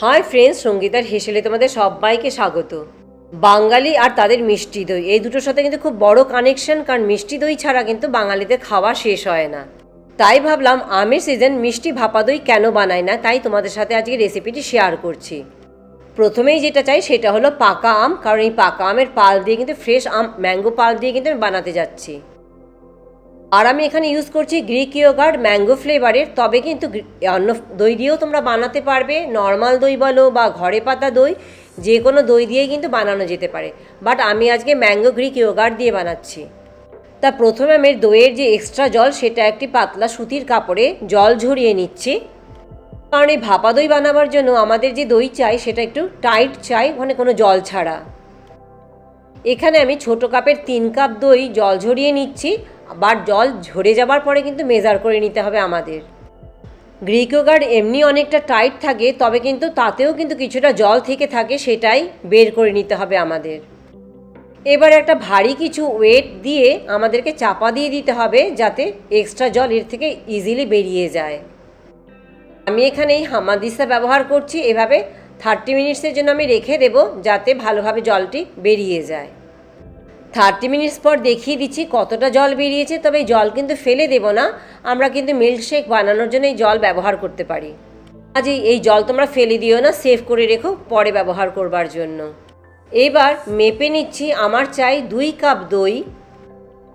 Hi friends, সঙ্গীতার হেসেলে তোমাদের সবাইকে স্বাগত। বাঙালি আর তাদের মিষ্টি দই। এই দুটোর সাথে কিন্তু খুব বড় কানেকশন কারণ মিষ্টি দই ছাড়া কিন্তু বাঙালিদের খাওয়া শেষ হয় না। তাই ভাবলাম, আমের সিজন মিষ্টি ভাপা দই কেন বানাই না? তাই তোমাদের সাথে আজকে রেসিপিটি শেয়ার করছি। প্রথমেই যেটা চাই, সেটা হলো পাকা আম, কারণ এই পাকা আমের পাল দিয়ে কিন্তু ফ্রেশ আম ম্যাঙ্গো পাল দিয়ে কিন্তু আমি বানাতে যাচ্ছি। আর আমি এখানে ইউজ করছি গ্রিক ইয়োগার্ড ম্যাঙ্গো ফ্লেভারের তবে কিন্তু অন্য দই দিয়েও তোমরা বানাতে পারবে। নর্মাল দই বলো বা ঘরে পাতা দই, যে কোনো দই দিয়েই কিন্তু বানানো যেতে পারে। বাট আমি আজকে ম্যাঙ্গো গ্রিক ইয়োগার্ড দিয়ে বানাচ্ছি। তা প্রথমে আমি দইয়ের যে এক্সট্রা জল, সেটা একটি পাতলা সুতির কাপড়ে জল ঝরিয়ে নিচ্ছি। কারণ এই ভাপা দই বানাবার জন্য আমাদের যে দই চাই, সেটা একটু টাইট চাই মানে কোনো জল ছাড়া। এখানে আমি ছোট কাপের তিন কাপ দই জল ঝরিয়ে নিচ্ছি। আবার জল ঝরে যাবার পরে কিন্তু মেজার করে নিতে হবে আমাদের। গ্রিকো গার্ড এমনি অনেকটা টাইট থাকে, তবে কিন্তু তাতেও কিন্তু কিছুটা জল থেকে থাকে, সেটাই বের করে নিতে হবে আমাদের। এবার একটা ভারী কিছু ওয়েট দিয়ে আমাদেরকে চাপা দিয়ে দিতে হবে, যাতে এক্সট্রা জল এর থেকে ইজিলি বেরিয়ে যায়। আমি এখানে এই হামাদিসা ব্যবহার করছি, এভাবে থার্টি মিনিটসের জন্য আমি রেখে দেব, যাতে ভালোভাবে জলটি বেরিয়ে যায়। থার্টি মিনিটস পর দেখিয়ে দিচ্ছি কতটা জল বেরিয়েছে, তবে এই জল কিন্তু ফেলে দেব না। আমরা কিন্তু মিল্কশেক বানানোর জন্য এই জল ব্যবহার করতে পারি। কাজেই এই জল তোমরা ফেলে দিও না, সেভ করে রেখো, পরে ব্যবহার করবার জন্য। এবার মেপে নিচ্ছি, আমার চাই দুই কাপ দই।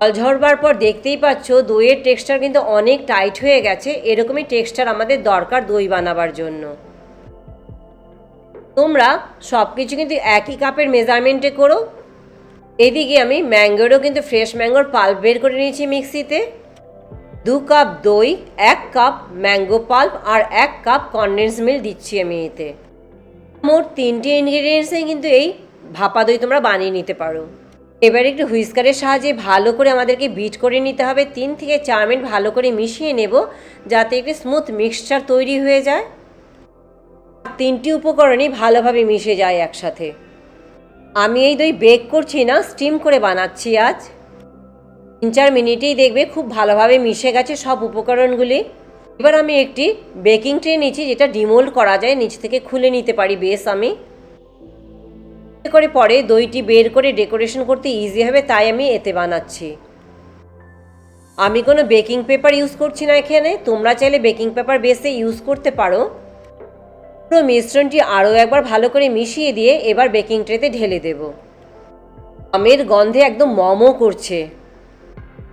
জল ঝরবার পর দেখতেই পাচ্ছ, দইয়ের টেক্সচার কিন্তু অনেক টাইট হয়ে গেছে, এরকমই টেক্সচার আমাদের দরকার দই বানাবার জন্য। তোমরা সব কিছু কিন্তু একই কাপের মেজারমেন্টে করো এদিকে আমি ম্যাঙ্গোরও কিন্তু ফ্রেশ ম্যাঙ্গোর পাল্প বের করে নিয়েছি মিক্সিতে। দু কাপ দই, এক কাপ ম্যাঙ্গো পাল্প আর এক কাপ কনডেন্স মিল্ক দিচ্ছি আমি এতে। মোট তিনটে ইনগ্রিডিয়েন্টসে কিন্তু এই ভাপা দই তোমরা বানিয়ে নিতে পারো। এবার একটু হুইস্কারের সাহায্যে ভালো করে আমাদেরকে বিট করে নিতে হবে। তিন থেকে চার মিনিট ভালো করে মিশিয়ে নেব যাতে একটি স্মুথ মিক্সচার তৈরি হয়ে যায়। তিনটি উপকরণই ভালোভাবে মিশে যায় একসাথে। আমি এই দই বেক করছি না স্টিম করে বানাচ্ছি আজ। তিন চার মিনিটেই দেখবে খুব ভালোভাবে মিশে গেছে সব উপকরণগুলি। এবার আমি একটি বেকিং ট্রে নিচ্ছি যেটা ডিমোল্ড করা যায়, নিচ থেকে খুলে নিতে পারি বেশ আমি। করে পরে দইটি বের করে ডেকোরেশন করতে ইজি হবে, তাই আমি এতে বানাচ্ছি। আমি কোনো বেকিং পেপার ইউজ করছি না এখানে, তোমরা চাইলে বেকিং পেপার বেসে ইউজ করতে পারো। পুরো মিশ্রণটি আরও একবার ভালো করে মিশিয়ে দিয়ে এবার বেকিং ট্রেতে ঢেলে দেব। আমের গন্ধে একদম মমো করছে।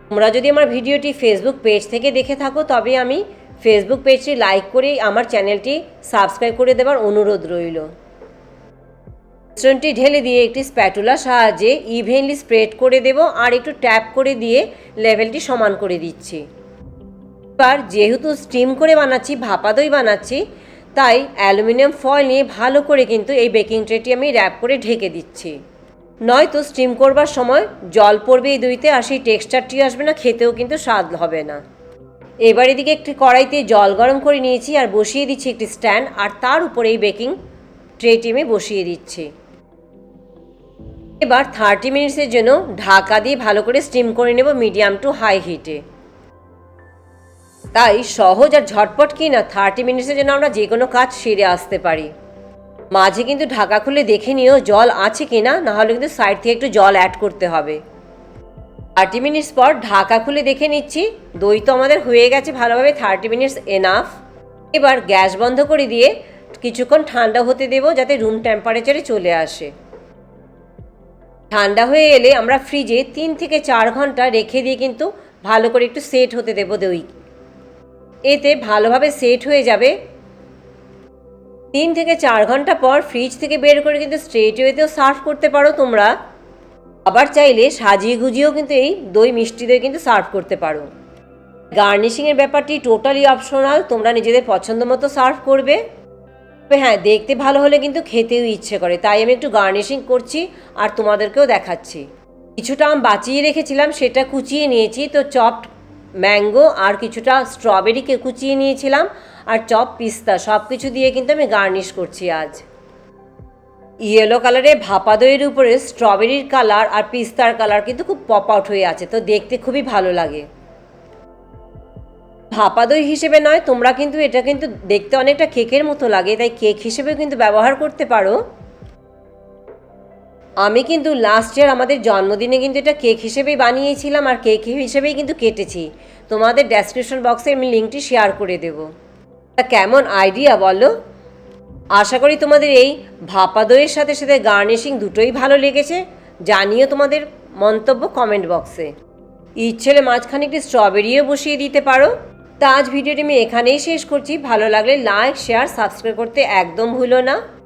তোমরা যদি আমার ভিডিওটি ফেসবুক পেজ থেকে দেখে থাকো, তবে আমি ফেসবুক পেজটি লাইক করে আমার চ্যানেলটি সাবস্ক্রাইব করে দেওয়ার অনুরোধ রইল। মিশ্রণটি ঢেলে দিয়ে একটি স্প্যাটুলার সাহায্যে ইভেনলি স্প্রেড করে দেব আর একটু ট্যাপ করে দিয়ে লেভেলটি সমান করে দিচ্ছি। এবার যেহেতু স্টিম করে বানাচ্ছি, ভাপা দই বানাচ্ছি তাই অ্যালুমিনিয়াম ফয়েল নিয়ে ভালো করে কিন্তু এই বেকিং ট্রেটি আমি র্যাপ করে ঢেকে দিচ্ছি। নয়তো স্টিম করবার সময় জল পড়বে এই দইতে আর সেই টেক্সচারটি আসবে না, খেতেও কিন্তু স্বাদ হবে না। এবার এদিকে একটি কড়াইতে জল গরম করে নিয়েছি আর বসিয়ে দিচ্ছি একটি স্ট্যান্ড আর তার উপরে এই বেকিং ট্রেটি আমি বসিয়ে দিচ্ছি। এবার থার্টি মিনিটসের জন্য ঢাকা দিয়ে ভালো করে স্টিম করে নেব মিডিয়াম টু হাই হিটে। তাই সহজ আর ঝটপট কি না থার্টি মিনিটসের জন্য আমরা যে কোনো কাজ সেরে আসতে পারি। মাঝে কিন্তু ঢাকা খুলে দেখে নিও জল আছে কি না নাহলে কিন্তু সাইড থেকে একটু জল অ্যাড করতে হবে। থার্টি মিনিটস পর ঢাকা খুলে দেখে নিচ্ছি, দই তো আমাদের হয়ে গেছে ভালোভাবে থার্টি মিনিটস এনাফ এবার গ্যাস বন্ধ করে দিয়ে কিছুক্ষণ ঠান্ডা হতে দেবো যাতে রুম টেম্পারেচারে চলে আসে। ঠান্ডা হয়ে এলে আমরা ফ্রিজে তিন থেকে চার ঘণ্টা রেখে দিয়ে কিন্তু ভালো করে একটু সেট হতে দেবো দই এতে ভালোভাবে সেট হয়ে যাবে। তিন থেকে চার ঘণ্টা পর ফ্রিজ থেকে বের করে কিন্তু স্ট্রেট ওয়েতেও সার্ভ করতে পারো তোমরা। আবার চাইলে সাজিয়ে গুজিয়েও কিন্তু এই দই মিষ্টি দই কিন্তু সার্ভ করতে পারো। গার্নিশিংয়ের ব্যাপারটি টোটালি অপশনাল তোমরা নিজেদের পছন্দ মতো সার্ভ করবে। তবে হ্যাঁ দেখতে ভালো হলে কিন্তু খেতেও ইচ্ছে করে, তাই আমি একটু গার্নিশিং করছি আর তোমাদেরকেও দেখাচ্ছি। কিছুটা আম বাঁচিয়ে রেখেছিলাম, সেটা কুচিয়ে নিয়েছি, তো চপড ম্যাঙ্গো আর কিছুটা স্ট্রবেরিকে কুচিয়ে নিয়েছিলাম আর চপ, পিস্তা সব কিছু দিয়ে কিন্তু আমি গার্নিশ করছি আজ। ইয়েলো কালারে ভাপা দইয়ের উপরে স্ট্রবেরির কালার আর পিস্তার কালার কিন্তু খুব পপ আউট হয়ে আছে, তো দেখতে খুবই ভালো লাগে। ভাপা দই হিসেবে নয়, তোমরা কিন্তু এটা কিন্তু দেখতে অনেকটা কেকের মতো লাগে, তাই কেক হিসেবে কিন্তু ব্যবহার করতে পারো। আমি কিন্তু লাস্ট ইয়ার আমাদের জন্মদিনে কিন্তু এটা কেক হিসেবেই বানিয়েছিলাম আর কেক হিসেবেই কিন্তু কেটেছি। তোমাদের ডেসক্রিপশন বক্সে আমি লিঙ্কটি শেয়ার করে দেব। কেমন আইডিয়া বলো? আশা করি তোমাদের এই ভাপা দইয়ের সাথে সাথে গার্নিশিং দুটোই ভালো লেগেছে। জানিও তোমাদের মন্তব্য কমেন্ট বক্সে ইচ্ছেলে মাঝখানে একটি স্ট্রবেরিও বসিয়ে দিতে পারো। তা আজ ভিডিওটি আমি এখানেই শেষ করছি। ভালো লাগলে লাইক শেয়ার সাবস্ক্রাইব করতে একদম ভুলো না।